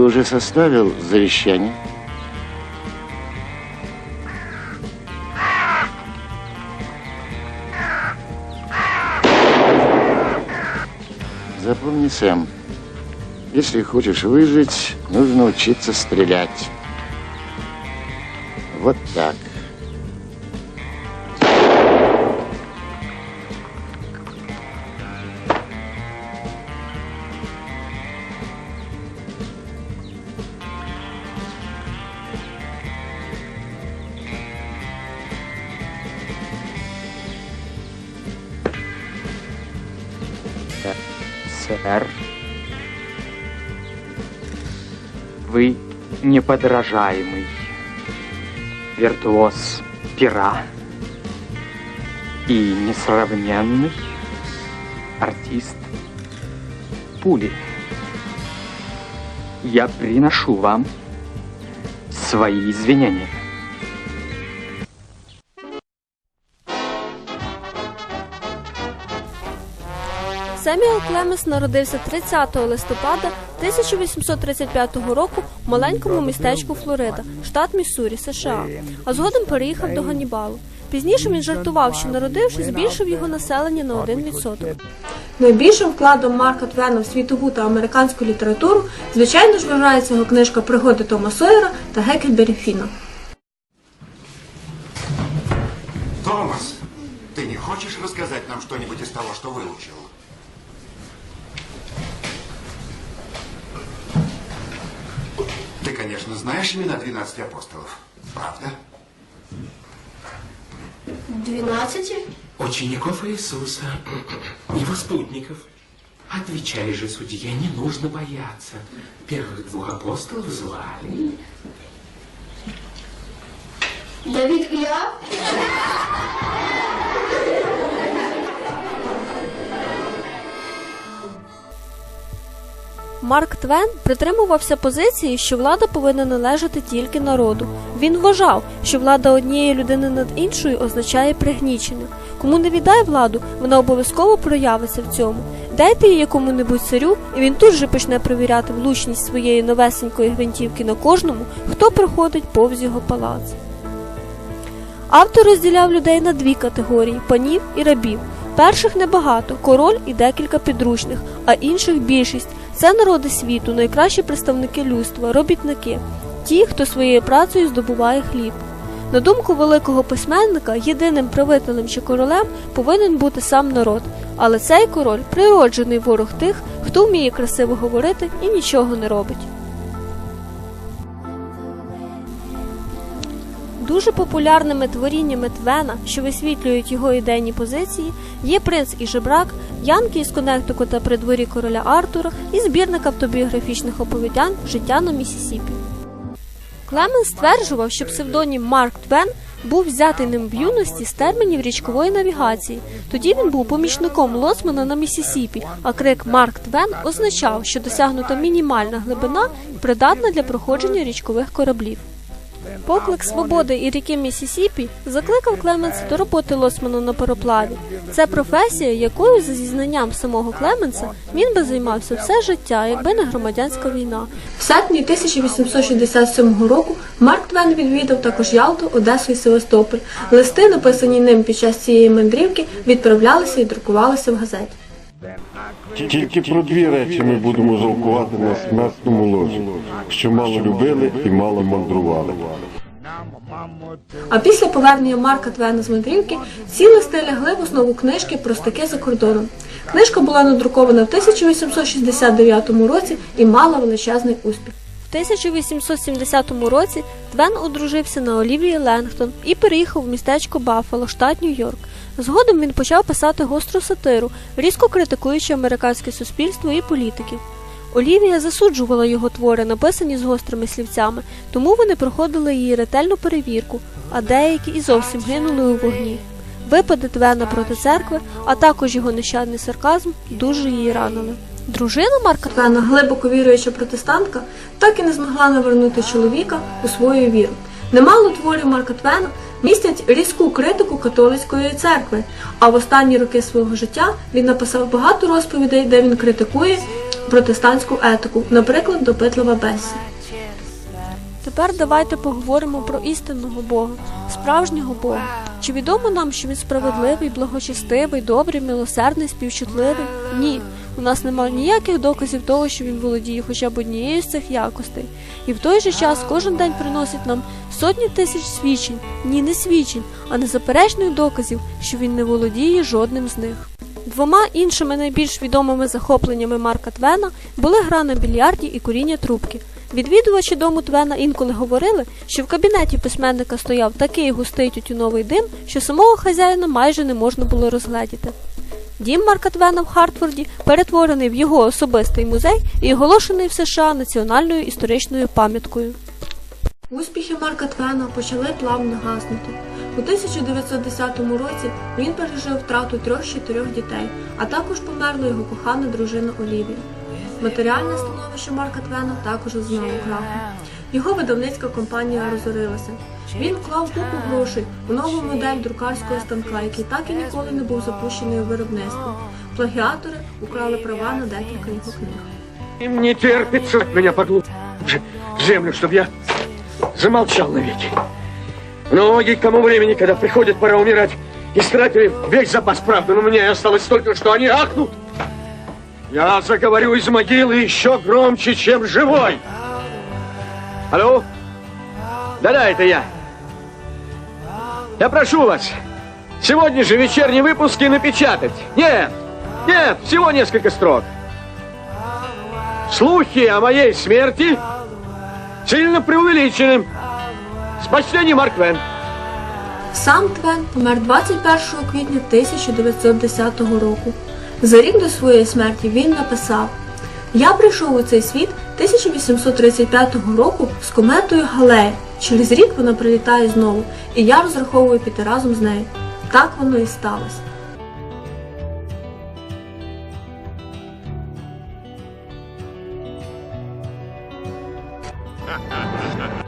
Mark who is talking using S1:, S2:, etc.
S1: уже составил завещание? Запомни, Сэм, если хочешь выжить, нужно учиться стрелять. Вот так.
S2: Сэр, вы неподражаемый виртуоз пера и несравненный артист пули. Я приношу вам свои извинения.
S3: Семюел Клемес народився 30 листопада 1835 року в маленькому містечку Флорида, штат Міссурі, США, а згодом переїхав до Ганнібалу. Пізніше він жартував, що народившись, збільшив його населення на 1%. Найбільшим вкладом Марка Твена в світову та американську літературу, звичайно ж, вважається його книжка Пригоди Тома Сойера та Геккельбері Фіна.
S4: Томас, ты не хочешь рассказать нам что-нибудь из того, что выучил? Конечно, знаешь имена 12 апостолов, правда?
S3: 12?
S5: Учеников Иисуса, его спутников. Отвечай же, судья, не нужно бояться. Первых двух апостолов звали...
S6: Давид Илья?
S3: Марк Твен притримувався позиції, що влада повинна належати тільки народу. Він вважав, що влада однієї людини над іншою означає пригнічення. Кому не віддай владу, вона обов'язково проявиться в цьому. Дайте її якому-небудь царю, і він тут же почне перевіряти влучність своєї новесенької гвинтівки на кожному, хто проходить повз його палац. Автор розділяв людей на дві категорії панів і рабів. Перших небагато король і декілька підручних, а інших більшість. Це народи світу, найкращі представники людства, робітники, ті, хто своєю працею здобуває хліб. На думку великого письменника, єдиним правителем чи королем повинен бути сам народ, але цей король природжений ворог тих, хто вміє красиво говорити і нічого не робить. Дуже популярними творіннями Твена, що висвітлюють його ідейні позиції, є принц і жебрак, Янки із Коннектикута при дворі короля Артура і збірник автобіографічних оповідань Життя на Місісіпі. Клемен стверджував, що псевдонім Марк Твен був взятий ним в юності з термінів річкової навігації. Тоді він був помічником лоцмана на Місісіпі, а крик Марк Твен означав, що досягнута мінімальна глибина придатна для проходження річкових кораблів. Поклик свободи і ріки Місісіпі закликав Клеменса до роботи лоцманом на пароплаві. Це професія, якою, за зізнанням самого Клеменса, він би займався все життя, якби не громадянська війна. В серпні 1867 року Марк Твен відвідав також Ялту, Одесу і Севастополь. Листи, написані ним під час цієї мандрівки, відправлялися і друкувалися в газеті.
S7: Тільки про дві речі ми будемо жалкувати на смертному ложі, що мало любили і мало мандрували.
S3: А після повернення Марка Твена з мандрівки ці листи лягли в основу книжки Простаки за кордоном. Книжка була надрукована в 1869 році і мала величезний успіх. В 1870 році Твен одружився на Олівії Ленгтон і переїхав в містечко Баффало, штат Нью-Йорк. Згодом він почав писати гостру сатиру, різко критикуючи американське суспільство і політиків. Олівія засуджувала його твори, написані з гострими слівцями, тому вони проходили її ретельну перевірку, а деякі і зовсім гинули у вогні. Випади Твена проти церкви, а також його нещадний сарказм дуже її ранили. Дружина Марка Твена, глибоко віруюча протестантка, так і не змогла навернути чоловіка у свою віру. Немало творів Марка Твена містять різку критику католицької церкви, а в останні роки свого життя він написав багато розповідей, де він критикує протестантську етику, наприклад, допитлива Бесі. Тепер давайте поговоримо про істинного Бога, справжнього Бога. Чи відомо нам, що він справедливий, благочестивий, добрий, милосердний, співчутливий? Ні. У нас немає ніяких доказів того, що він володіє хоча б однією з цих якостей. І в той же час кожен день приносить нам сотні тисяч свідчень, ні не свідчень, а незаперечних доказів, що він не володіє жодним з них. Двома іншими найбільш відомими захопленнями Марка Твена були гра на більярді і куріння трубки. Відвідувачі дому Твена інколи говорили, що в кабінеті письменника стояв такий густий тютюновий дим, що самого хазяїна майже не можна було розгледіти. Дім Марка Твена в Хартфорді перетворений в його особистий музей і оголошений в США національною історичною пам'яткою. Успіхи Марка Твена почали плавно гаснути. У 1910 році він пережив втрату трьох з чотирьох дітей, а також померла його кохана дружина Олівія. Матеріальне становище Марка Твена також зазнало краху. Його видавницька компанія розорилася. Він вклав купу грошей у нову модель друкарського станка, який так і ніколи не був запущений у виробництво. Плагіатори украли права на декілька його книг.
S8: Им не терпится меня поглубже в землю, чтобы я замолчал навеки. Ноги к тому времени, когда приходит пора умирать, истратили весь запас правды, но мне осталось столько, что они ахнут. Я заговорю из могилы еще громче, чем живой. Алло? Да-да, это я. Я прошу вас, сегодня же вечерние выпуски напечатать. Нет, нет, всего несколько строк. Слухи о моей смерти сильно преувеличены. С почтением, Марк Твен.
S3: Сам Твен помер 21 квітня 1910 року. За рік до своєї смерті він написав: Я прийшов у цей світ 1835 року з кометою гале Через рік вона прилітає знову, і я розраховую піти разом з нею. Так воно і сталося. Ha ha ha ha!